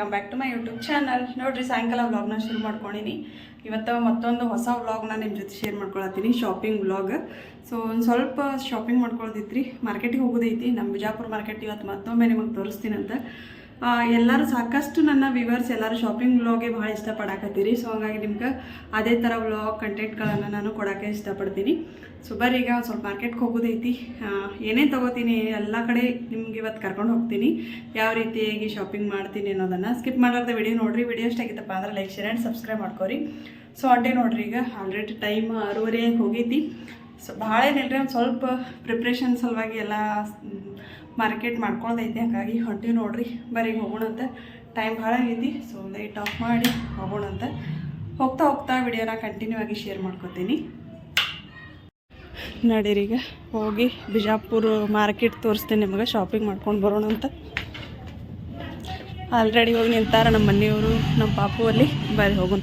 Welcome back to my YouTube channel ನೋಡ್ರಿ, ಸಾಯಂಕಾಲ ವ್ಲಾಗ್ನ ಶುರು ಮಾಡ್ಕೊಂಡಿನಿ. ಇವತ್ತು ಮತ್ತೊಂದು ಹೊಸ ವ್ಲಾಗ್ನ ನಿಮ್ಮ ಜೊತೆ ಶೇರ್ ಮಾಡ್ಕೊಳತ್ತೀನಿ ಶಾಪಿಂಗ್ ವ್ಲಾಗ್ ಸೊ ಒಂದು ಸ್ವಲ್ಪ ಶಾಪಿಂಗ್ ಮಾಡ್ಕೊಳ್ದಿತ್ರಿ. ಮಾರ್ಕೆಟಿಗೆ ಹೋಗೋದೈತಿ. ನಮ್ಮ ಬಿಜಾಪುರ ಮಾರ್ಕೆಟ್ ಇವತ್ತು ಮತ್ತೊಮ್ಮೆ ನಿಮಗೆ ತೋರಿಸ್ತೀನಂತ ಎಲ್ಲರೂ ಸಾಕಷ್ಟು ನನ್ನ ವ್ಯೂವರ್ಸ್ ಎಲ್ಲರೂ ಶಾಪಿಂಗ್ ವ್ಲಾಗೆ ಭಾಳ ಇಷ್ಟಪಡಾಕತ್ತೀರಿ. ಸೊ ಹಂಗಾಗಿ ನಿಮ್ಗೆ ಅದೇ ಥರ ವ್ಲಾಗ್ ಕಂಟೆಂಟ್ಗಳನ್ನು ನಾನು ಕೊಡೋಕ್ಕೆ ಇಷ್ಟಪಡ್ತೀನಿ. ಸೊ ಬರ್ರಿ, ಈಗ ಒಂದು ಸ್ವಲ್ಪ ಮಾರ್ಕೆಟ್ಗೆ ಹೋಗೋದೈತಿ ಏನೇ ತೊಗೋತೀನಿ, ಎಲ್ಲ ಕಡೆ ನಿಮ್ಗೆ ಇವತ್ತು ಕರ್ಕೊಂಡು ಹೋಗ್ತೀನಿ. ಯಾವ ರೀತಿಯಾಗಿ ಶಾಪಿಂಗ್ ಮಾಡ್ತೀನಿ ಅನ್ನೋದನ್ನು ಸ್ಕಿಪ್ ಮಾಡಲಾರ್ದ ವಿಡಿಯೋ ನೋಡಿರಿ. ವಿಡಿಯೋ ಎಷ್ಟಾಗಿತ್ತಪ್ಪ ಅಂದ್ರೆ ಲೈಕ್ ಶೇರ್ ಆ್ಯಂಡ್ ಸಬ್ಸ್ಕ್ರೈಬ್ ಮಾಡ್ಕೊರಿ. ಸೊ ಅಂಟೆ ನೋಡ್ರಿ, ಈಗ ಆಲ್ರೆಡಿ ಟೈಮ್ ಆರೂವರೆ ಹೋಗೈತಿ. ಸೊ ಭಾಳ ಏನಿಲ್ರಿ ಒಂದು ಸ್ವಲ್ಪ ಪ್ರಿಪ್ರೇಷನ್ ಸಲುವಾಗಿ ಎಲ್ಲ ಮಾರ್ಕೆಟ್ ಮಾಡ್ಕೊಳ್ದೈತಿ, ಹಾಗಾಗಿ ಹೊಂಟಿವಿ ನೋಡ್ರಿ, ಬರೀ ಹೋಗೋಣಂತ ಟೈಮ್ ಭಾಳ ಆಗೈತಿ ಸೊ ಲೈಟ್ ಆಫ್ ಮಾಡಿ ಹೋಗೋಣಂತ ಹೋಗ್ತಾ ಹೋಗ್ತಾ ವಿಡಿಯೋನ ಕಂಟಿನ್ಯೂ ಆಗಿ ಶೇರ್ ಮಾಡ್ಕೊತೀನಿ. ನಡೀರಿ ಈಗ, ಹೋಗಿ ಬಿಜಾಪುರ ಮಾರ್ಕೆಟ್ ತೋರಿಸ್ತೀನಿ ನಿಮಗೆ ಶಾಪಿಂಗ್ ಮಾಡ್ಕೊಂಡು ಬರೋಣ ಅಂತ. ಆಲ್ರೆಡಿ ಹೋಗಿ ನಿಂತಾರ ನಮ್ಮ ಮನೆಯವರು, ನಮ್ಮ ಪಾಪು ಅಲ್ಲಿ, ಬರೀ ಹೋಗೋಣ.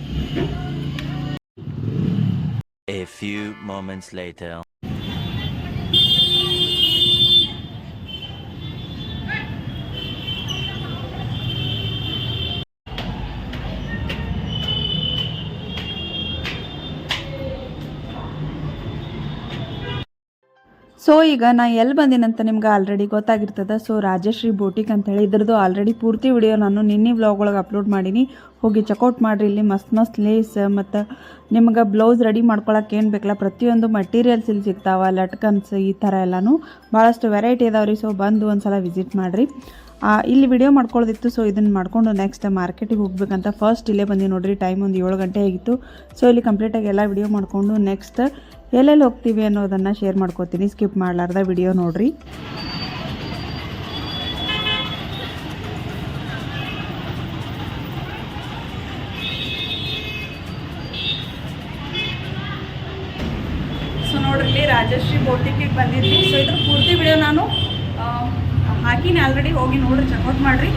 ಸೊ ಈಗ ನಾ ಎಲ್ಲಿ ಬಂದಿನಂತ ನಿಮ್ಗೆ ಆಲ್ರೆಡಿ ಗೊತ್ತಾಗಿರ್ತದೆ. ಸೊ ರಾಜಶ್ರೀ ಬೋಟಿಕ್ ಅಂತೇಳಿ ಇದ್ರದ್ದು ಆಲ್ರೆಡಿ ಪೂರ್ತಿ ವಿಡಿಯೋ ನಾನು ನಿನ್ನೆ ವ್ಲಾಗ್ ಒಳಗೆ ಅಪ್ಲೋಡ್ ಮಾಡೀನಿ. ಹೋಗಿ ಚೆಕ್ಔಟ್ ಮಾಡಿರಿ, ಇಲ್ಲಿ ಮಸ್ತ್ ಮಸ್ತ್ ಲೇಸ್ ಮತ್ತು ನಿಮ್ಗೆ ಬ್ಲೌಸ್ ರೆಡಿ ಮಾಡ್ಕೊಳಕ್ಕೆ ಏನು ಬೇಕಲ್ಲ, ಪ್ರತಿಯೊಂದು ಮಟೀರಿಯಲ್ಸ್ ಇಲ್ಲಿ ಸಿಗ್ತಾವ, ಲಟ್ಕನ್ಸ್ ಈ ಥರ ಎಲ್ಲನೂ. ಭಾಳಷ್ಟು ವೆರೈಟಿ ಇದಾವೆ ರೀ ಸೊ ಬಂದು ಒಂದು ಸಲ ವಿಸಿಟ್ ಮಾಡಿರಿ. ಇಲ್ಲಿ ವಿಡಿಯೋ ಮಾಡ್ಕೊಳ್ಳೋದಿತ್ತು ಸೊ ಇದನ್ನು ಮಾಡ್ಕೊಂಡು ನೆಕ್ಸ್ಟ್ ಮಾರ್ಕೆಟಿಗೆ ಹೋಗ್ಬೇಕಂತ ಫಸ್ಟ್ ಇಲ್ಲೇ ಬಂದು ನೋಡಿರಿ ಟೈಮ್ ಒಂದು ಏಳು ಗಂಟೆ ಆಗಿತ್ತು. ಸೊ ಇಲ್ಲಿ ಕಂಪ್ಲೀಟಾಗಿ ಎಲ್ಲ ವಿಡಿಯೋ ಮಾಡಿಕೊಂಡು ನೆಕ್ಸ್ಟ್ ಎಲ್ಲೆಲ್ಲಿ ಹೋಗ್ತೀವಿ ಅನ್ನೋದನ್ನು ಶೇರ್ ಮಾಡ್ಕೋತೀನಿ ಸ್ಕಿಪ್ ಮಾಡಲಾರ್ದ ವಿಡಿಯೋ ನೋಡಿರಿ. ಸೊ ನೋಡ್ರಿ ರಾಜಶ್ರೀ ಬೋಟಿಗೆ ಬಂದಿದ್ವಿ. ಸೊ ಇದ್ರ ಪೂರ್ತಿ ವಿಡಿಯೋ ನಾನು ಹಾಕಿನಿ ಆಲ್ರೆಡಿ ಹೋಗಿ ನೋಡ್ರಿ ಚೆಕ್ಔಟ್ ಮಾಡಿರಿ.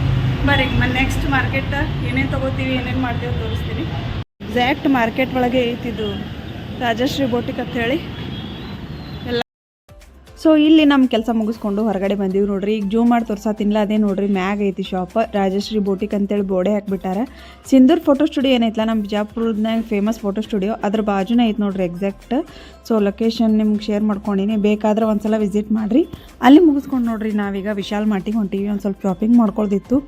ಬರ್ರಿ ನೆಕ್ಸ್ಟ್ ಮಾರ್ಕೆಟ್ ಏನೇನು ತಗೋತೀವಿ, ಏನೇನು ಮಾಡ್ತೀವಿ ತೋರಿಸ್ತೀನಿ. ಎಕ್ಸಾಕ್ಟ್ ಮಾರ್ಕೆಟ್ ಒಳಗೆ ಐತಿದು ರಾಜಶ್ರೀ ಬೋಟಿಕ್ ಅಂತ ಹೇಳಿ. ಸೊ ಇಲ್ಲಿ ನಮ್ಮ ಕೆಲಸ ಮುಗಿಸ್ಕೊಂಡು ಹೊರಗಡೆ ಬಂದೀವಿ ನೋಡ್ರಿ. ಈಗ ಜೂಮ್ ಮಾಡಿ ತೋರ್ಸತ್ತಿಲ್ಲ ಅದೇ ನೋಡ್ರಿ, ಮ್ಯಾಗ್ ಐತಿ ಶಾಪ್ ರಾಜಶ್ರೀ ಬೋಟಿಕ್ ಅಂತೇಳಿ ಬೋರ್ಡೆ ಹಾಕ್ಬಿಟ್ಟಾರೆ. ಸಿಂಧೂರ್ ಫೋಟೋ ಸ್ಟುಡಿಯೋ ಏನೈತಲ್ಲ ನಮ್ಮ ಬಿಜಾಪುರದಾಗ ಫೇಮಸ್ ಫೋಟೋ ಸ್ಟುಡಿಯೋ ಅದ್ರ ಬಾಜುನೇ ಐತೆ ನೋಡ್ರಿ ಎಕ್ಸಾಕ್ಟ್ ಸೊ ಲೊಕೇಶನ್ ನಿಮ್ಗೆ ಶೇರ್ ಮಾಡ್ಕೊಂಡಿನಿ. ಬೇಕಾದ್ರೆ ಒಂದ್ಸಲ ವಿಸಿಟ್ ಮಾಡಿರಿ. ಅಲ್ಲಿ ಮುಗಿಸ್ಕೊಂಡು ನೋಡ್ರಿ, ನಾವೀಗ ವಿಶಾಲ್ ಮಾರ್ಟಿಗೆ ಹೊಂಟೀವಿ, ಒಂದು ಸ್ವಲ್ಪ ಶಾಪಿಂಗ್ ಮಾಡ್ಕೊಳ್ದಿತ್ತು.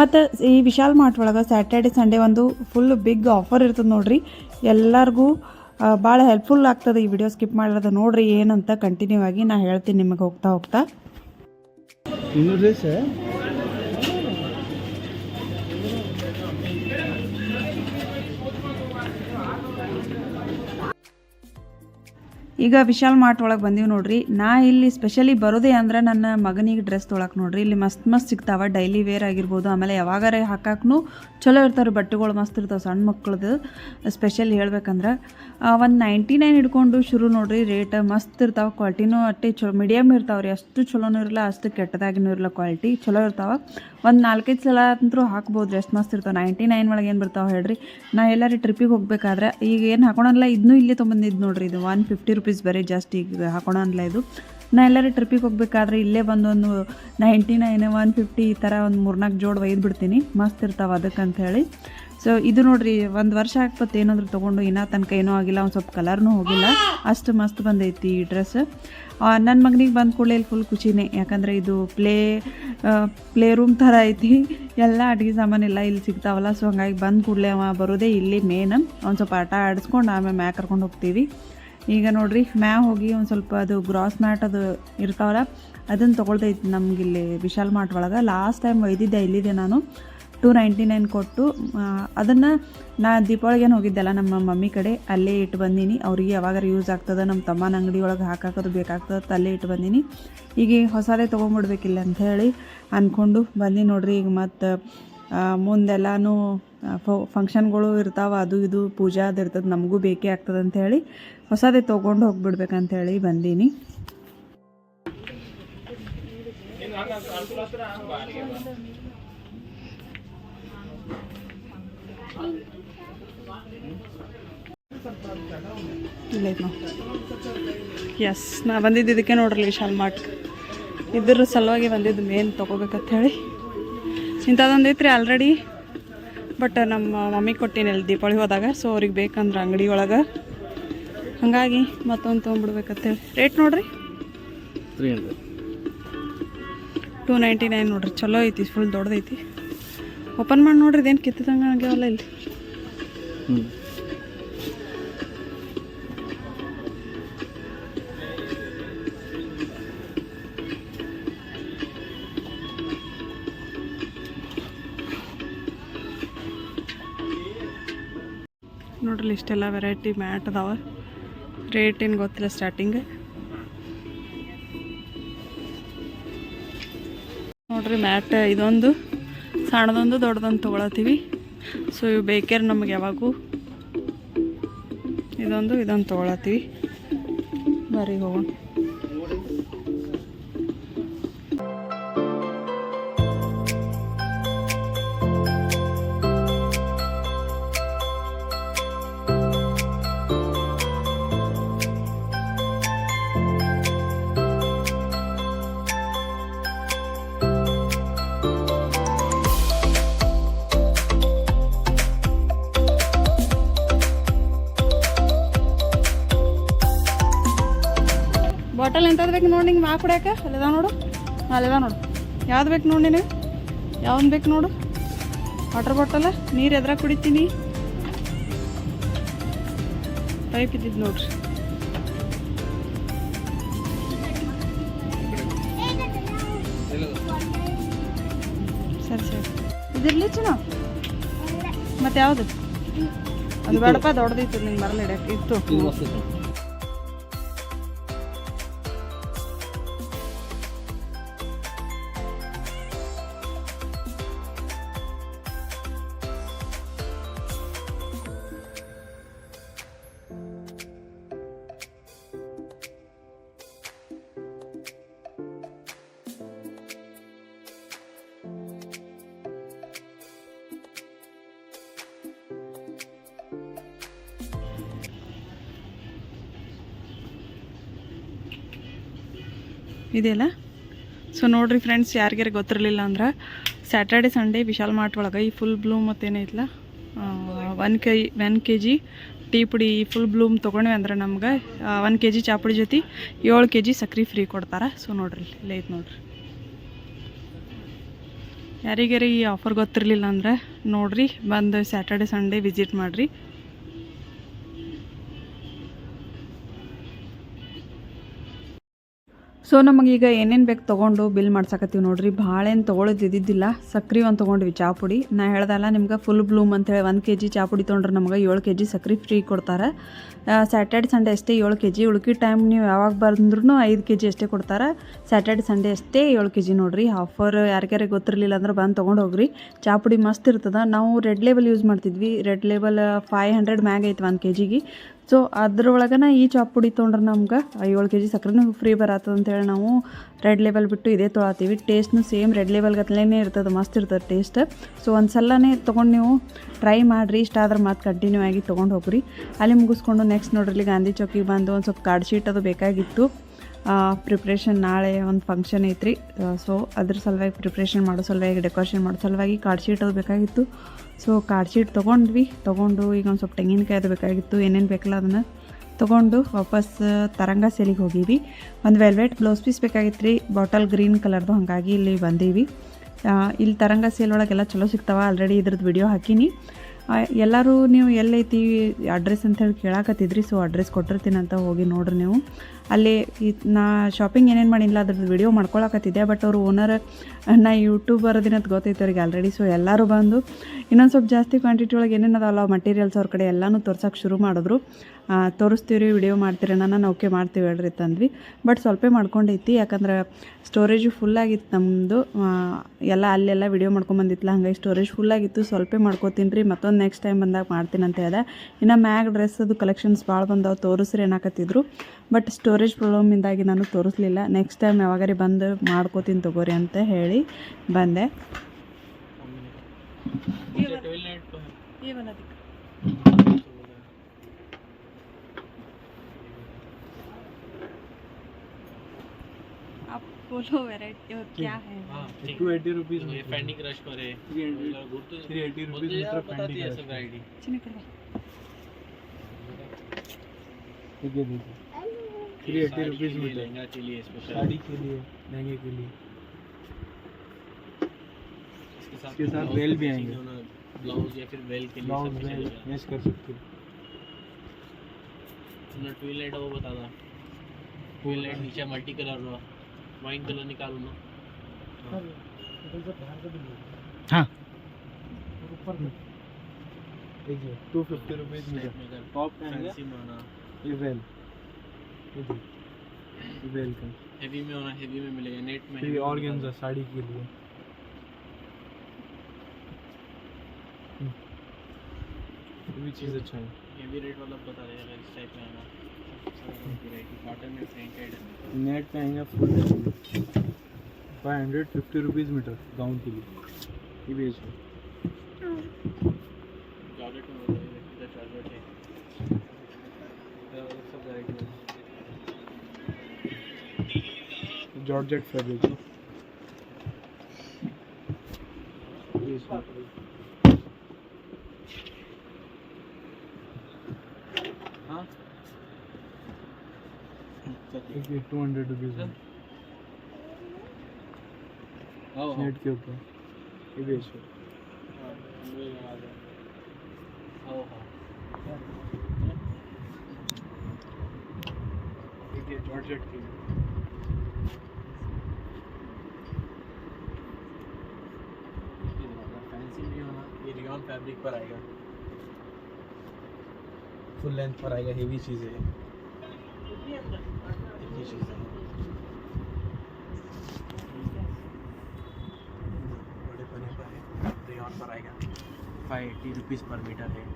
ಮತ್ತು ಈ ವಿಶಾಲ್ ಮಾರ್ಟ್ ಒಳಗೆ ಸ್ಯಾಟರ್ಡೆ ಸಂಡೇ ಒಂದು ಫುಲ್ ಬಿಗ್ ಆಫರ್ ಇರ್ತದೆ ನೋಡ್ರಿ. ಎಲ್ಲರಿಗೂ ಭಾಳ ಹೆಲ್ಪ್ಫುಲ್ ಆಗ್ತದೆ ಈ ವಿಡಿಯೋ ಸ್ಕಿಪ್ ಮಾಡಿರೋದು. ನೋಡ್ರಿ ಏನಂತ ಕಂಟಿನ್ಯೂ ಆಗಿ ನಾ ಹೇಳ್ತೀನಿ, ನಿಮಗೆ ಹೋಗ್ತಾ ಹೋಗ್ತಾ. ಈಗ ವಿಶಾಲ್ ಮಾರ್ಟ್ ಒಳಗೆ ಬಂದೀವಿ ನೋಡ್ರಿ. ನಾ ಇಲ್ಲಿ ಸ್ಪೆಷಲಿ ಬರೋದೇ ಅಂದ್ರೆ ನನ್ನ ಮಗನಿಗೆ ಡ್ರೆಸ್ ತೊಳಕ್ಕೆ ನೋಡ್ರಿ. ಇಲ್ಲಿ ಮಸ್ತ್ ಮಸ್ತ್ ಸಿಗ್ತಾವ. ಡೈಲಿ ವೇರ್ ಆಗಿರ್ಬೋದು. ಆಮೇಲೆ ಯಾವಾಗಾರ ಹಾಕಾಕ್ನು ಚಲೋ ಇರ್ತಾರೆ ಬಟ್ಟೆಗಳು ಮಸ್ತ್ ಇರ್ತಾವೆ ಸಣ್ಣ ಮಕ್ಳದ್ದು ಸ್ಪೆಷಲಿ ಹೇಳ್ಬೇಕಂದ್ರೆ ಒಂದು ನೈಂಟಿ ನೈನ್ ಹಿಡ್ಕೊಂಡು ಶುರು ನೋಡ್ರಿ. ರೇಟ್ ಮಸ್ತ್ ಇರ್ತಾವೆ. ಕ್ವಾಲಿಟಿನೂ ಅಟ್ಟೆ ಚಲೋ ಮೀಡಿಯಮ್ ಇರ್ತಾವೆ ರೀ ಅಷ್ಟು ಚಲೋನೂ ಇರಲ್ಲ, ಅಷ್ಟು ಕೆಟ್ಟದಾಗಿನೂ ಇರಲ್ಲ. ಕ್ವಾಲಿಟಿ ಚಲೋ ಇರ್ತಾವೆ. ಒಂದು ನಾಲ್ಕೈದು ಸಲ ಅಂತೂ ಹಾಕ್ಬೋದು. ರೀ ಅಷ್ಟು ಮಸ್ತ್ ಇರ್ತಾವೆ. ನೈಂಟಿ ನೈನ್ ಒಳಗೆ ಏನು ಬರ್ತಾವೆ ಹೇಳ್ರಿ? ನಾ ಎಲ್ಲರೂ ಟ್ರಿಪ್ಪಿಗೆ ಹೋಗ್ಬೇಕಾದ್ರೆ ಈಗ ಏನು ಹಾಕೋಣಲ್ಲ ಇದನ್ನೂ ಇಲ್ಲೇ ತೊಗೊಂಬಂದಿದ್ದು ನೋಡ್ರಿ ಇದು. ಒನ್ ಫಿಫ್ಟಿ ರುಪೀಸ್ ಬರೀ ಜಾಸ್ತಿ ಈಗ ಹಾಕೋಣಲ್ಲ ಇದು. ನಾ ಎಲ್ಲರೂ ಟ್ರಿಪ್ಪಿಗೆ ಹೋಗ್ಬೇಕಾದ್ರೆ ಇಲ್ಲೇ ಬಂದು ಒಂದು ನೈಂಟಿ ನೈನ್ ಒನ್ ಫಿಫ್ಟಿ ಈ ಥರ ಒಂದು ಮೂರ್ನಾಲ್ಕು ಜೋಡ್ ಒಯ್ದು ಬಿಡ್ತೀನಿ. ಮಸ್ತ್ ಇರ್ತಾವೆ ಅದಕ್ಕಂತ ಹೇಳಿ. ಸೊ ಇದು ನೋಡ್ರಿ, ಒಂದು ವರ್ಷ ಆಗ್ಬತ್ತು ಏನಾದರೂ ತೊಗೊಂಡು ಇನ್ನೂ ತನಕ ಏನೂ ಆಗಿಲ್ಲ. ಒಂದು ಸ್ವಲ್ಪ ಕಲರ್ನೂ ಹೋಗಿಲ್ಲ. ಅಷ್ಟು ಮಸ್ತ್ ಬಂದೈತಿ ಈ ಡ್ರೆಸ್ ನನ್ನ ಮಗನಿಗೆ ಬಂದ ಕೂಡಲೇ ಇಲ್ಲಿ ಫುಲ್ ಖುಷಿನೇ. ಯಾಕಂದರೆ ಇದು ಪ್ಲೇ ಪ್ಲೇ ರೂಮ್ ಥರ ಐತಿ. ಎಲ್ಲ ಅಡುಗೆ ಸಾಮಾನೆಲ್ಲ ಇಲ್ಲಿ ಸಿಗ್ತಾವಲ್ಲ ಸೊ ಹಂಗಾಗಿ ಬಂದ ಕೂಡಲೇ ಅವ ಬರೋದೇ ಇಲ್ಲಿ ಮೇನ್ ಒಂದು ಸ್ವಲ್ಪ ಆಟ ಆಡಿಸ್ಕೊಂಡು ಆಮೇಲೆ ಮ್ಯಾ ಕರ್ಕೊಂಡು ಹೋಗ್ತೀವಿ. ಈಗ ನೋಡಿರಿ ಮ್ಯಾ ಹೋಗಿ ಒಂದು ಸ್ವಲ್ಪ ಅದು ಗ್ರಾಸ್ ಮ್ಯಾಟ್ ಅದು ಇರ್ತಾವಲ್ಲ ಅದನ್ನು ತೊಗೊಳ್ತೈತಿ ನಮಗಿಲ್ಲಿ ವಿಶಾಲ್ ಮಾರ್ಟ್ ಒಳಗೆ. ಲಾಸ್ಟ್ ಟೈಮ್ ಒಯ್ದಿದ್ದೆ ಇಲ್ಲಿದೆ ನಾನು. ಟೂ ನೈಂಟಿ ನೈನ್ ಕೊಟ್ಟು ಅದನ್ನು ನಾ ದೀಪಾವಳಿಗೆ ಏನು ಹೋಗಿದ್ದೆಲ್ಲ, ನಮ್ಮ ಮಮ್ಮಿ ಕಡೆ, ಅಲ್ಲೇ ಇಟ್ಟು ಬಂದೀನಿ. ಅವ್ರಿಗೆ ಯಾವಾಗಾರ ಯೂಸ್ ಆಗ್ತದೆ ನಮ್ಮ ತಮ್ಮನ ಅಂಗಡಿ ಒಳಗೆ ಹಾಕಾಕೋದು ಬೇಕಾಗ್ತದೆ ಅಲ್ಲೇ ಇಟ್ಟು ಬಂದೀನಿ. ಈಗ ಹೊಸದೇ ತೊಗೊಂಬಿಡ್ಬೇಕಿಲ್ಲ ಅಂತ ಹೇಳಿ ಅಂದ್ಕೊಂಡು ಬಂದು ನೋಡ್ರಿ. ಈಗ ಮತ್ತು ಮುಂದೆಲ್ಲನೂ ಫಂಕ್ಷನ್ಗಳು ಇರ್ತಾವೆ, ಅದು ಇದು, ಪೂಜಾ ಅದು ಇರ್ತದೆ, ನಮಗೂ ಬೇಕೇ ಆಗ್ತದೆ ಅಂತ ಹೇಳಿ ಹೊಸದೇ ತೊಗೊಂಡು ಹೋಗ್ಬಿಡ್ಬೇಕಂತ ಹೇಳಿ ಬಂದೀನಿ. ಇಲ್ಲೈತೆ ನಾವು ಎಸ್ ನಾ ಬಂದಿದ್ದು ಇದಕ್ಕೆ ನೋಡ್ರಿ ವಿಶಾಲ್ ಮಾರ್ಟ್ ಇದ್ರ ಸಲುವಾಗಿ ಬಂದಿದ್ದು ಮೇನ್ ತೊಗೋಬೇಕಂತ ಹೇಳಿ. ಇಂಥದ್ದೊಂದು ಐತ್ರಿ ಆಲ್ರೆಡಿ ಬಟ್ ನಮ್ಮ ಮಮ್ಮಿ ಕೊಟ್ಟಿನಲ್ಲಿ ದೀಪಾವಳಿ ಹೋದಾಗ ಸೊ ಅವ್ರಿಗೆ ಬೇಕಂದ್ರೆ ಅಂಗಡಿ ಒಳಗೆ. ಹಾಗಾಗಿ ಮತ್ತೊಂದು ತೊಗೊಂಬಿಡ್ಬೇಕಂತೇಳಿ ರೇಟ್ ನೋಡ್ರಿ. Three hundred two ninety nine ನೋಡ್ರಿ. ಚಲೋ ಐತಿ ಫುಲ್ ದೊಡ್ಡದೈತಿ. ಓಪನ್ ಮಾಡಿ ನೋಡ್ರಿ, ಇದೇನು ಕಿತ್ತಿದಂಗೆ ಆಗ್ಯಾವಲ್ಲ ಇಲ್ಲಿ. ನೋಡ್ರಿ, ಇಷ್ಟೆಲ್ಲ ವೆರೈಟಿ ಮ್ಯಾಟ್ ಅದಾವ. ರೇಟ್ ಏನು ಗೊತ್ತಿಲ್ಲ ಸ್ಟಾರ್ಟಿಂಗ್ ನೋಡ್ರಿ ಮ್ಯಾಟ್ ಇದೊಂದು. ಸಣ್ಣದೊಂದು ದೊಡ್ಡದೊಂದು ತೊಗೊಳತ್ತೀವಿ. ಸೊ ಇವು ಬೇಕೇರ್ ನಮಗೆ ಯಾವಾಗೂ. ಇದೊಂದು ಇದೊಂದು ತೊಗೊಳತ್ತೀವಿ. ಬರೀ ಹೋಗೋಣ. ಎಂಥದ್ದು ಬೇಕು ನೋಡಿ ನಿಂಗೆ ಮಾ ಕುಡಿಯಾಕ? ಅಲ್ಲಿದ ನೋಡು. ಅಲ್ಲಿದ ನೋಡು. ಯಾವ್ದು ಬೇಕು ನೋಡಿ ನೀನು ಯಾವ್ದು ಬೇಕು ನೋಡು. ವಾಟರ್ ಬಾಟಲ ನೀರು ಎದ್ರಾಗ ಕುಡಿತೀನಿ. ಪೈಪ್ ಇದ್ದಿದ್ದು ನೋಡ್ರಿ. ಸರಿ ಸರಿ. ಇದಿರ್ಲಿ ಚಿನ್ನ. ಮತ್ತೆ ಯಾವುದು? ಅದು ಬೇಡಪ್ಪ ದೊಡ್ಡದಿತ್ತು ನಿಂಗೆ ಬರಲಿಡಕ್ಕೆ ಇತ್ತು. ಇದೆಯಲ್ಲ? ಸೊ ನೋಡ್ರಿ ಫ್ರೆಂಡ್ಸ್ ಯಾರಿಗಾರ ಗೊತ್ತಿರಲಿಲ್ಲ ಅಂದ್ರೆ ಸ್ಯಾಟರ್ಡೆ ಸಂಡೇ ವಿಶಾಲ್ ಮಾರ್ಟ್ ಒಳಗೆ ಈ full bloom ಮತ್ತೇನೈತಲ್ಲ one K one K G tea ಪುಡಿ ಫುಲ್ ಬ್ಲೂಮ್ ತೊಗೊಂಡ್ವಿ ಅಂದ್ರೆ ನಮ್ಗೆ ಒನ್ ಕೆ ಜಿ ಚಾಪುಡಿ ಜೊತೆ ಏಳು ಕೆ ಜಿ ಸಕ್ರೆ ಫ್ರೀ ಕೊಡ್ತಾರೆ. ಸೊ ನೋಡ್ರಿ, ಇಲ್ಲೇ ಐತೆ ನೋಡ್ರಿ. ಯಾರಿಗಾರ ಈ ಆಫರ್ ಗೊತ್ತಿರಲಿಲ್ಲ ಅಂದ್ರೆ ನೋಡ್ರಿ, ಬಂದು ಸ್ಯಾಟರ್ಡೆ ಸಂಡೇ ವಿಸಿಟ್ ಮಾಡಿರಿ. ಸೊ ನಮಗೀಗ ಏನೇನು ಬೇಕು ತೊಗೊಂಡು ಬಿಲ್ ಮಾಡ್ಸಕತ್ತೀವಿ ನೋಡ್ರಿ. ಭಾಳ ಏನು ತೊಗೊಳೋದು ಇದ್ದಿದ್ದಿಲ್ಲ. ಸಕ್ರೆ ಒಂದು ತೊಗೊಂಡ್ವಿ ಚಾಪುಡಿ ನಾ ಹೇಳ್ದಲ್ಲ ನಿಮ್ಗೆ ಫುಲ್ ಬ್ಲೂಮ್ ಅಂತೇಳಿ ಒಂದು ಕೆ ಜಿ ಚಾಪುಡಿ ತೊಗೊಂಡ್ರೆ ನಮಗೆ ಏಳು ಕೆ ಜಿ ಸಕ್ರೆ ಫ್ರೀ ಕೊಡ್ತಾರೆ. ಸ್ಯಾಟರ್ಡೆ ಸಂಡೇ ಅಷ್ಟೇ ಏಳು ಕೆ ಜಿ ಉಳುಕಿ ಟೈಮ್ ನೀವು ಯಾವಾಗ ಬಂದ್ರೂ ಐದು ಕೆ ಜಿ ಅಷ್ಟೇ ಕೊಡ್ತಾರೆ. ಸ್ಯಾಟರ್ಡೆ ಸಂಡೇ ಅಷ್ಟೇ ಏಳು ಕೆ ಜಿ ನೋಡ್ರಿ. ಆಫರ್ ಯಾರಿಗಾರಿಗೆ ಗೊತ್ತಿರಲಿಲ್ಲ ಅಂದ್ರೆ ಬಂದು ತೊಗೊಂಡು ಹೋಗ್ರಿ. ಚಾಪುಡಿ ಮಸ್ತ್ ಇರ್ತದೆ. ನಾವು ರೆಡ್ ಲೇಬಲ್ ಯೂಸ್ ಮಾಡ್ತಿದ್ವಿ. Red label five hundred mug ಐತೆ ಒಂದು ಕೆ ಜಿಗೆ ಸೊ ಅದ್ರೊಳಗನ ಈ ಚಾಪ್ ಪುಡಿ ತೊಗೊಂಡ್ರೆ ನಮ್ಗೆ ಏಳು ಕೆ ಜಿ ಸಕ್ಕರೆನೂ ಫ್ರೀ ಬರತ್ತದ ಅಂತೇಳಿ ನಾವು ರೆಡ್ ಲೇಬಲ್ ಬಿಟ್ಟು ಇದೇ ತೊಗೊಳತ್ತೀವಿ ಟೇಸ್ಟ್ನು ಸೇಮ್ ರೆಡ್ ಗತ್ಲೇನೇ ಇರ್ತದೆ, ಮಸ್ತ್ ಇರ್ತದೆ ಟೇಸ್ಟ್ ಸೊ ಒಂದು ಸಲನೇ ತೊಗೊಂಡು ನೀವು ಟ್ರೈ ಮಾಡಿರಿ, ಇಷ್ಟ ಆದ್ರೆ ಮತ್ತೆ ಕಂಟಿನ್ಯೂ ಆಗಿ ತೊಗೊಂಡು ಹೋಗ್ರಿ. ಅಲ್ಲಿ ಮುಗಿಸ್ಕೊಂಡು ನೆಕ್ಸ್ಟ್ ನೋಡ್ರಿ ಗಾಂಧಿ ಚೌಕಿಗೆ ಬಂದು ಒಂದು ಸ್ವಲ್ಪ ಕಾರ್ಡ್ ಶೀಟ್ ಅದು ಬೇಕಾಗಿತ್ತು. ಪ್ರಿಪ್ರೇಷನ್ ನಾಳೆ ಒಂದು ಫಂಕ್ಷನ್ ಐತ್ರಿ. ಸೊ ಅದ್ರ ಸಲುವಾಗಿ ಪ್ರಿಪ್ರೇಷನ್ ಮಾಡೋ ಸಲುವಾಗಿ ಡೆಕೋರೇಷನ್ ಮಾಡೋ ಸಲುವಾಗಿ ಕಾರ್ಡ್ ಶೀಟ್ ಅದು ಬೇಕಾಗಿತ್ತು. ಸೊ ಕಾರ್ಡ್ ಶೀಟ್ ತೊಗೊಂಡ್ವಿ. ತೊಗೊಂಡು ಈಗ ಒಂದು ಸ್ವಲ್ಪ ತೆಂಗಿನಕಾಯಿ ಅದು ಬೇಕಾಗಿತ್ತು. ಏನೇನು ಬೇಕಲ್ಲ ಅದನ್ನು ತೊಗೊಂಡು ವಾಪಸ್ ತರಂಗ ಸೇಲಿಗೆ ಹೋಗೀವಿ. ಒಂದು ವೆಲ್ವೆಟ್ ಬ್ಲೌಸ್ ಪೀಸ್ ಬೇಕಾಗಿತ್ತು ರೀ. ಬಾಟಲ್ ಗ್ರೀನ್ ಕಲರ್ದು ಹಾಗಾಗಿ ಇಲ್ಲಿ ಬಂದೀವಿ. ಇಲ್ಲಿ ತರಂಗ ಸೇಲ್ ಒಳಗೆಲ್ಲ ಚಲೋ ಸಿಗ್ತಾವ. ಆಲ್ರೆಡಿ ಇದ್ರದ್ದು ವಿಡಿಯೋ ಹಾಕೀನಿ. ಎಲ್ಲರೂ ನೀವು ಎಲ್ಲೈತಿ ಅಡ್ರೆಸ್ ಅಂತ ಹೇಳಿ ಕೇಳಾಕತ್ತಿದ್ರಿ. ಸೊ ಅಡ್ರೆಸ್ ಕೊಟ್ಟಿರ್ತೀನಿ ಅಂತ ಹೋಗಿ ನೋಡ್ರಿ ನೀವು. ಅಲ್ಲಿ ನಾ ಶಾಪಿಂಗ್ ಏನೇನು ಮಾಡಿಲ್ಲ, ಅದ್ರದ್ದು ವಿಡಿಯೋ ಮಾಡ್ಕೊಳಕತ್ತಿದ್ದೆ. ಬಟ್ ಅವ್ರು ಓನರ್ ನಾ ಯೂಟ್ಯೂಬರ್ ದಿನದ ಗೊತ್ತೈತೆ ಅವ್ರಿಗೆ ಆಲ್ರೆಡಿ ಸೊ ಎಲ್ಲರೂ ಬಂದು ಇನ್ನೊಂದು ಸ್ವಲ್ಪ ಜಾಸ್ತಿ ಕ್ವಾಂಟಿಟಿ ಒಳಗೆ ಏನೇನು ಮಟೀರಿಯಲ್ಸ್ ಅವ್ರ ಕಡೆ ಎಲ್ಲನೂ ತೋರ್ಸೋಕೆ ಶುರು ಮಾಡಿದ್ರು. ತೋರಿಸ್ತೀವಿ ವಿಡಿಯೋ ಮಾಡ್ತೀರಿ ನಾನು ಓಕೆ ಮಾಡ್ತೀವಿ ಹೇಳ್ರಿ ತಂದ್ವಿ. ಬಟ್ ಸ್ವಲ್ಪ ಮಾಡ್ಕೊಂಡೈತಿ, ಯಾಕಂದ್ರೆ ಸ್ಟೋರೇಜು ಫುಲ್ಲಾಗಿತ್ತು ನಮ್ಮದು ಎಲ್ಲ ಅಲ್ಲೆಲ್ಲ ವಿಡಿಯೋ ಮಾಡ್ಕೊಂಬಂದಿತ್ತಲ್ಲ ಹಂಗಾಗಿ ಸ್ಟೋರೇಜ್ ಫುಲ್ಲಾಗಿತ್ತು ಸ್ವಲ್ಪ ಮಾಡ್ಕೋತೀನಿ ರೀ, ಮತ್ತೊಂದು ನೆಕ್ಸ್ಟ್ ಟೈಮ್ ಬಂದಾಗ ಮಾಡ್ತೀನಿ ಅಂತ ಹೇಳ್ದೆ. ಇನ್ನು ಮ್ಯಾಗ್ ಡ್ರೆಸ್ ಅದು ಕಲೆಕ್ಷನ್ಸ್ ಭಾಳ ಬಂದವು, ತೋರಿಸ್ರಿ ಏನಾಕತ್ತಿದ್ರು ಬಟ್ ಸ್ಟೋರೇಜ್ ಪ್ರಾಬ್ಲಮಿಂದಾಗಿ ನಾನು ತೋರಿಸ್ಲಿಲ್ಲ ನೆಕ್ಸ್ಟ್ ಟೈಮ್ ಯಾವಾಗಾರಿ ಬಂದು ಮಾಡ್ಕೋತೀನಿ ತಗೋರಿ ಅಂತ ಹೇಳಿ ಬಂದೆ आप बोलो वेराइटी और क्या है टू एटी रुपीज ये फैंडी क्रश पर है गुर्तु थ्री एटी रुपीज मुझे यार मीटर बताती है फैंडी सब वैरायटी चिन्नी कड़वा ठीक है देखिए Three eighty rupees metre lehenga के लिए स्पेशल साड़ी के लिए लहंगे के लिए। इसके साथ वेल भी आएँगे। ब्लाउज या फिर वेल के लिए ब्लाउज सब मैच कर सकते हो। तुमने ट्विलाइट वो बता था ट्विलाइट नीचे मल्टी कलर रहा वाइन कलर निकालो ना। हाँ। ऊपर में। देखिए two fifty rupees metre top fancy में होना ये वेल ये देखिए ये वेल का हेवी में होना हेवी में मिलेगा नेट में ऑर्गेन्जा साड़ी के लिए। हम्म। ये भी चीज़ अच्छा है। हेवी रेट वाला बता रहे अगर इस टाइप में आना कॉटन में प्रिंटेड नेट का आएगा full five hundred fifty rupees metre gown के लिए। ये भी अच्छा जॉर्जेट फैब्रिक हाँ टू हंड्रेड रुपीज़ नेट के ऊपर. ये भी अच्छा आओ देखिए जॉर्जेट की फैंसी नहीं होना ये रियॉन फैब्रिक पर आएगा। फुल लेंथ पर आएगा हेवी चीज़ है। बड़े बने पर है रियॉन पर आएगा। फाइव एट्टी रुपीज़ पर मीटर है।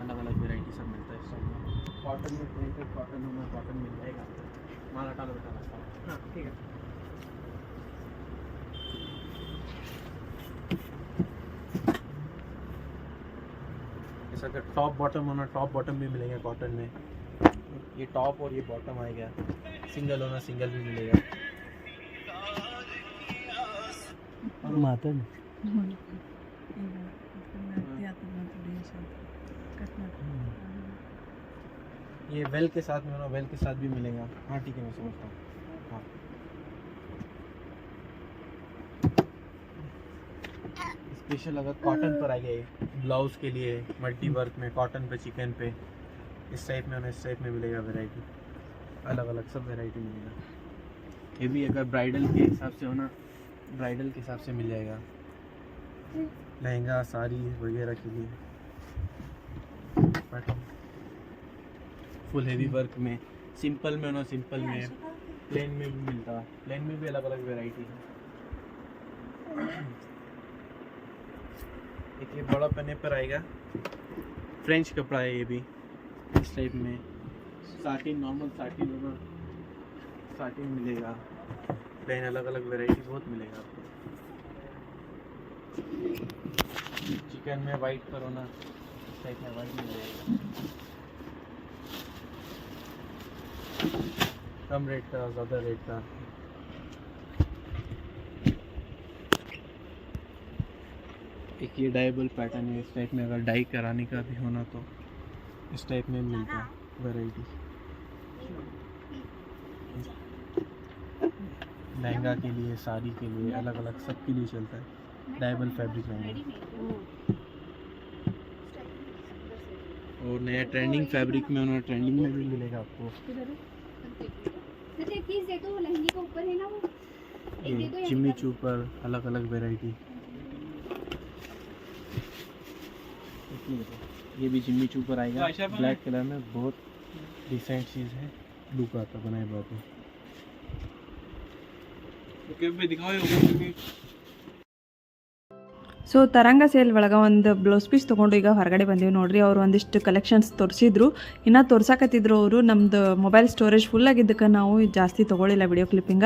अलग अलग वेराइटी सब मिलता है इस टाइप में कॉटन में कॉटन में कॉटन मिल जाएगा। माला हटा लो बेटा हाँ ठीक है। ऐसा अगर टॉप बॉटम होना टॉप बॉटम भी मिलेगा कॉटन में ये टॉप और ये बॉटम आएगा। सिंगल होना सिंगल भी मिलेगा। और माता ये वेल के साथ में होना वेल के साथ भी मिलेगा। हाँ ठीक है मैं समझता हूँ। हाँ। स्पेशल अगर कॉटन पर आ गए ब्लाउज के लिए मल्टी वर्क में कॉटन पे चिकन पे। इस टाइप में होना इस टाइप में मिलेगा वेराइटी अलग अलग सब वेराइटी मिलेगा। ये भी अगर ब्राइडल के हिसाब से होना ब्राइडल के हिसाब से मिल जाएगा। लहंगा, साड़ी वगैरह के लिए। फुल हेवी वर्क में सिंपल में होना सिंपल में। प्लेन में भी मिलता। प्लेन में भी अलग अलग वेराइटी है। एक ये बड़ा पन्ने पर आएगा। फ्रेंच कपड़ा है ये भी, इस टाइप में। साटिन नॉर्मल साटिन होना साटिन मिलेगा। प्लेन अलग अलग वेराइटी बहुत मिलेगा आपको। चिकन में वाइट पर होना इस टाइप में वाइट मिल जाएगा। कम रेट का, ज़्यादा रेट का। एक ये डाइबल पैटर्न है इस टाइप में अगर डाई कराने का भी होना तो इस टाइप में मिलता है वैरायटी लहंगा के लिए साड़ी के लिए अलग अलग सब के लिए चलता है। Dyeable fabric lehenga. और नया ट्रेंडिंग फैब्रिक में होना ट्रेंडिंग में भी मिलेगा आपको। दे दो लहंगे के ऊपर ना वो? एक ये दो। चूपर अलग अलग वेराइटी ये भी जिम्मी चूपर आएगा। ब्लैक कलर में बहुत डिसेंट चीज़ है। लुक आता बनाए बात में ಸೊ ತರಂಗ ಸೇಲ್ ಒಳಗೆ ಒಂದು ಬ್ಲೌಸ್ ಪೀಸ್ ತೊಗೊಂಡು ಈಗ ಹೊರಗಡೆ ಬಂದೀವಿ. ನೋಡ್ರಿ, ಅವ್ರು ಒಂದಿಷ್ಟು ಕಲೆಕ್ಷನ್ಸ್ ತೋರಿಸಿದ್ರು. ಇನ್ನೂ ತೋರ್ಸಾಕತ್ತಿದ್ರು ಅವರು. ನಮ್ಮದು ಮೊಬೈಲ್ ಸ್ಟೋರೇಜ್ ಫುಲ್ ಆಗಿದ್ದಕ್ಕೆ ನಾವು ಜಾಸ್ತಿ ತೊಗೊಳಿಲ್ಲ ವಿಡಿಯೋ ಕ್ಲಿಪ್ಪಿಂಗ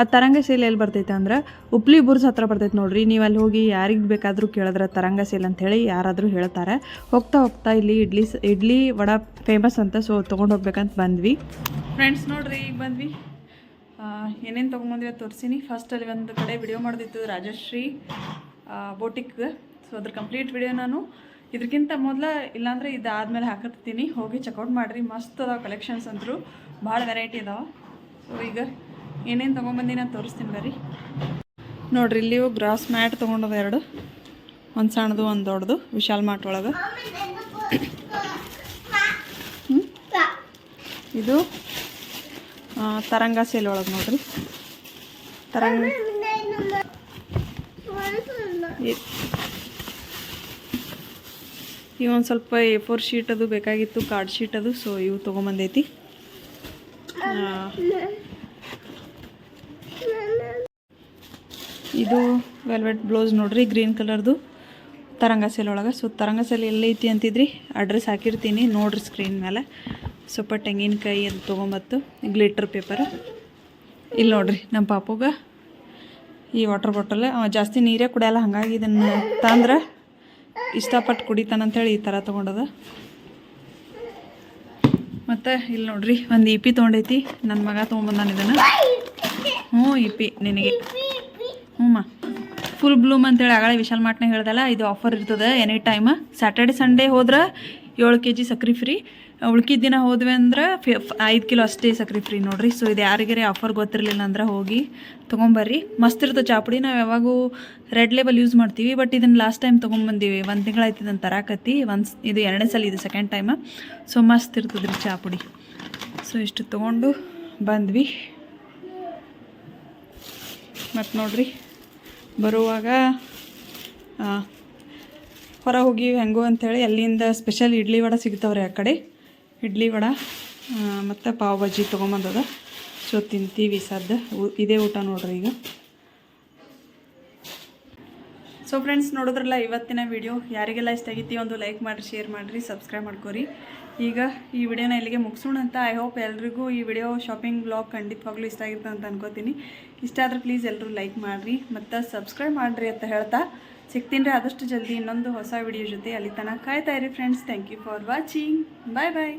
ಆ ತರಂಗ ಸೇಲ್ ಎಲ್ಲಿ ಬರ್ತೈತೆ ಅಂದ್ರೆ ಉಪ್ಲಿ ಬುರ್ಸ್ ಹತ್ರ ಬರ್ತೈತೆ ನೋಡ್ರಿ. ನೀವು ಅಲ್ಲಿ ಹೋಗಿ ಯಾರಿಗೆ ಬೇಕಾದರೂ ಕೇಳಿದ್ರೆ ತರಂಗ ಸೇಲ್ ಅಂತೇಳಿ ಯಾರಾದರೂ ಹೇಳ್ತಾರೆ. ಹೋಗ್ತಾ ಹೋಗ್ತಾ ಇಲ್ಲಿ ಇಡ್ಲಿ ಇಡ್ಲಿ ವಡ ಫೇಮಸ್ ಅಂತ ಸೊ ತೊಗೊಂಡು ಹೋಗ್ಬೇಕಂತ ಬಂದ್ವಿ. ಫ್ರೆಂಡ್ಸ್ ನೋಡ್ರಿ, ಈಗ ಬಂದ್ವಿ. ಏನೇನು ತೊಗೊಂಬಂದ್ವಿ ತೋರಿಸಿನಿ. ಫಸ್ಟ್ ಅಲ್ಲಿ ಒಂದು ಕಡೆ ವಿಡಿಯೋ ಮಾಡಿದಿತ್ತು ರಾಜಶ್ರೀ. ಬೋಟಿಕ್ ಸೊ ಅದ್ರ ಕಂಪ್ಲೀಟ್ ವಿಡಿಯೋ ನಾನು ಇದಕ್ಕಿಂತ ಮೊದಲ ಇಲ್ಲಾಂದ್ರೆ ಇದಾದಮೇಲೆ ಹಾಕತ್ತೀನಿ ಹೋಗಿ ಚೆಕ್ಔಟ್ ಮಾಡಿರಿ. ಮಸ್ತ್ ಅದಾವೆ ಕಲೆಕ್ಷನ್ಸ್ ಅಂದರು ಭಾಳ ವೆರೈಟಿ ಇದಾವೆ ಸೊ ಈಗ ಏನೇನು ತೊಗೊಂಬಂದಿ ನಾನು ತೋರಿಸ್ತೀನಿ ಬರ್ರಿ. ನೋಡ್ರಿ, ಇಲ್ಲಿ ಗ್ರಾಸ್ ಮ್ಯಾಟ್ ತೊಗೊಂಡದ ಎರಡು. ಒಂದು ಸಣ್ಣದು, ಒಂದು ದೊಡ್ಡದು. ವಿಶಾಲ್ ಮಾರ್ಟ್ ಒಳಗೆ. ಇದು ತರಂಗ ಸೇಲ್ ಒಳಗೆ ನೋಡ್ರಿ. ತರಂಗ ಇವು ಒಂದು ಸ್ವಲ್ಪ ಎ ಫೋರ್ ಶೀಟ್ ಅದು ಬೇಕಾಗಿತ್ತು ಕಾರ್ಡ್ ಶೀಟ್ ಅದು ಸೊ ಇವು ತೊಗೊಂಬಂದೈತಿ. ಇದು ವೆಲ್ವೆಟ್ ಬ್ಲೌಸ್ ನೋಡ್ರಿ, ಗ್ರೀನ್ ಕಲರ್ದು. ತರಂಗ ಸೆಲ್ ಒಳಗೆ. ಸೊ ತರಂಗ ಸೆಲ್ ಎಲ್ಲೈತಿ ಅಂತಿದ್ರಿ ಅಡ್ರೆಸ್ ಹಾಕಿರ್ತೀನಿ, ನೋಡ್ರಿ ಸ್ಕ್ರೀನ್ ಮೇಲೆ. ಸ್ವಲ್ಪ ತೆಂಗಿನಕಾಯಿ ಅದು ತೊಗೊಂಬತ್ತು ಗ್ಲಿಟ್ರ್ ಪೇಪರ್ ಇಲ್ಲಿ ನೋಡ್ರಿ ನಮ್ಮ ಪಾಪುಗ. ಈ ವಾಟರ್ ಬಾಟಲ್ ಜಾಸ್ತಿ ನೀರೇ ಕುಡಿಯಲ್ಲ ಹಾಗಾಗಿ ಇದನ್ನು ತಂದ್ರೆ ಇಷ್ಟಪಟ್ಟು ಕುಡಿತಾನಂತೇಳಿ ಈ ಥರ ತೊಗೊಂಡದ. ಮತ್ತು ಇಲ್ಲಿ ನೋಡ್ರಿ, ಒಂದು ಇ ಪಿ ತೊಗೊಂಡೈತಿ ನನ್ನ ಮಗ ತೊಗೊಂಬಂದಾನ ಇದನ್ನು. ಹ್ಞೂ ಇ ಪಿ ನಿನಗೆ. ಹ್ಞೂಮ್ಮ. ಫುಲ್ ಬ್ಲೂಮ್ ಅಂತೇಳಿ ಆಗಳೇ ವಿಶಾಲ್ ಮಾರ್ಟ್ನಾಗ ಹೇಳ್ದಲ್ಲ, ಇದು ಆಫರ್ ಇರ್ತದೆ ಎನಿ ಟೈಮ್ ಸ್ಯಾಟರ್ಡೆ ಸಂಡೇ ಹೋದ್ರೆ ಏಳು ಕೆ ಜಿ ಸಕ್ರೆ ಫ್ರೀ ಉಳ್ಕಿದ ದಿನ ಹೋದ್ವಿ ಅಂದ್ರೆ ಫಿ ಐದು ಕಿಲೋ ಅಷ್ಟೇ ಸಕ್ರೆ ಫ್ರೀ ನೋಡಿರಿ. ಸೊ ಇದು ಯಾರಿಗಾರೆ ಆಫರ್ ಗೊತ್ತಿರಲಿಲ್ಲ ಅಂದ್ರೆ ಹೋಗಿ ತೊಗೊಂಬರ್ರಿ. ಮಸ್ತ್ ಇರ್ತದೆ ಚಾಪುಡಿ. ನಾವು ಯಾವಾಗೂ ರೆಡ್ ಲೇಬಲ್ ಯೂಸ್ ಮಾಡ್ತೀವಿ. ಬಟ್ ಇದನ್ನು ಲಾಸ್ಟ್ ಟೈಮ್ ತೊಗೊಂಬಂದೀವಿ. ಒಂದು ತಿಂಗಳಾಯ್ತು ಇದನ್ನು ತರಾಕತ್ತಿ. ಒಂದು ಇದು ಎರಡನೇ ಸಲ ಇದು ಸೆಕೆಂಡ್ ಟೈಮ ಸೊ ಮಸ್ತ್ ಇರ್ತದೆ ರೀ ಚಾಪುಡಿ. ಸೊ ಇಷ್ಟು ತೊಗೊಂಡು ಬಂದ್ವಿ. ಮತ್ತು ನೋಡ್ರಿ, ಬರುವಾಗ ಹೊರ ಹೋಗಿ ಹೆಂಗೋ ಅಂಥೇಳಿ ಅಲ್ಲಿಂದ ಸ್ಪೆಷಲ್ ಇಡ್ಲಿ ವಡೆ ಸಿಗ್ತಾವ್ರಿ ಆ ಕಡೆ. ಇಡ್ಲಿ ವಡೆ ಮತ್ತು ಪಾವ್ ಬಜ್ಜಿ ತೊಗೊಂಬಂದದ. ಸೊ, ತಿಂತೀವಿ ಸದ್ದು. ಇದೇ ಊಟ ನೋಡ್ರಿ ಈಗ. ಸೊ ಫ್ರೆಂಡ್ಸ್ ನೋಡಿದ್ರಲ್ಲ ಇವತ್ತಿನ ವಿಡಿಯೋ ಯಾರಿಗೆಲ್ಲ ಇಷ್ಟ ಆಗೈತಿ ಒಂದು ಲೈಕ್ ಮಾಡಿರಿ ಶೇರ್ ಮಾಡಿರಿ ಸಬ್ಸ್ಕ್ರೈಬ್ ಮಾಡ್ಕೋರಿ. ಈಗ ಈ ವಿಡಿಯೋನ ಇಲ್ಲಿಗೆ ಮುಗಿಸೋಣ ಅಂತ ಐ ಹೋಪ್ ಎಲ್ರಿಗೂ ಈ ವಿಡಿಯೋ ಶಾಪಿಂಗ್ ಬ್ಲಾಗ್ ಖಂಡಿತವಾಗ್ಲೂ ಇಷ್ಟ ಆಗಿರ್ತದೆ ಅಂತ ಅನ್ಕೋತೀನಿ. ಇಷ್ಟ ಆದರೆ ಪ್ಲೀಸ್ ಎಲ್ಲರೂ ಲೈಕ್ ಮಾಡಿರಿ, ಮತ್ತು ಸಬ್ಸ್ಕ್ರೈಬ್ ಮಾಡಿರಿ ಅಂತ ಹೇಳ್ತಾ ಸಿಗ್ತೀನಿ ರೀ ಆದಷ್ಟು ಜಲ್ದಿ ಇನ್ನೊಂದು ಹೊಸ ವಿಡಿಯೋ ಜೊತೆ ಅಲ್ಲಿ ತನಕ ಕಾಯ್ತಾ ಇರಿ friends thank you for watching bye bye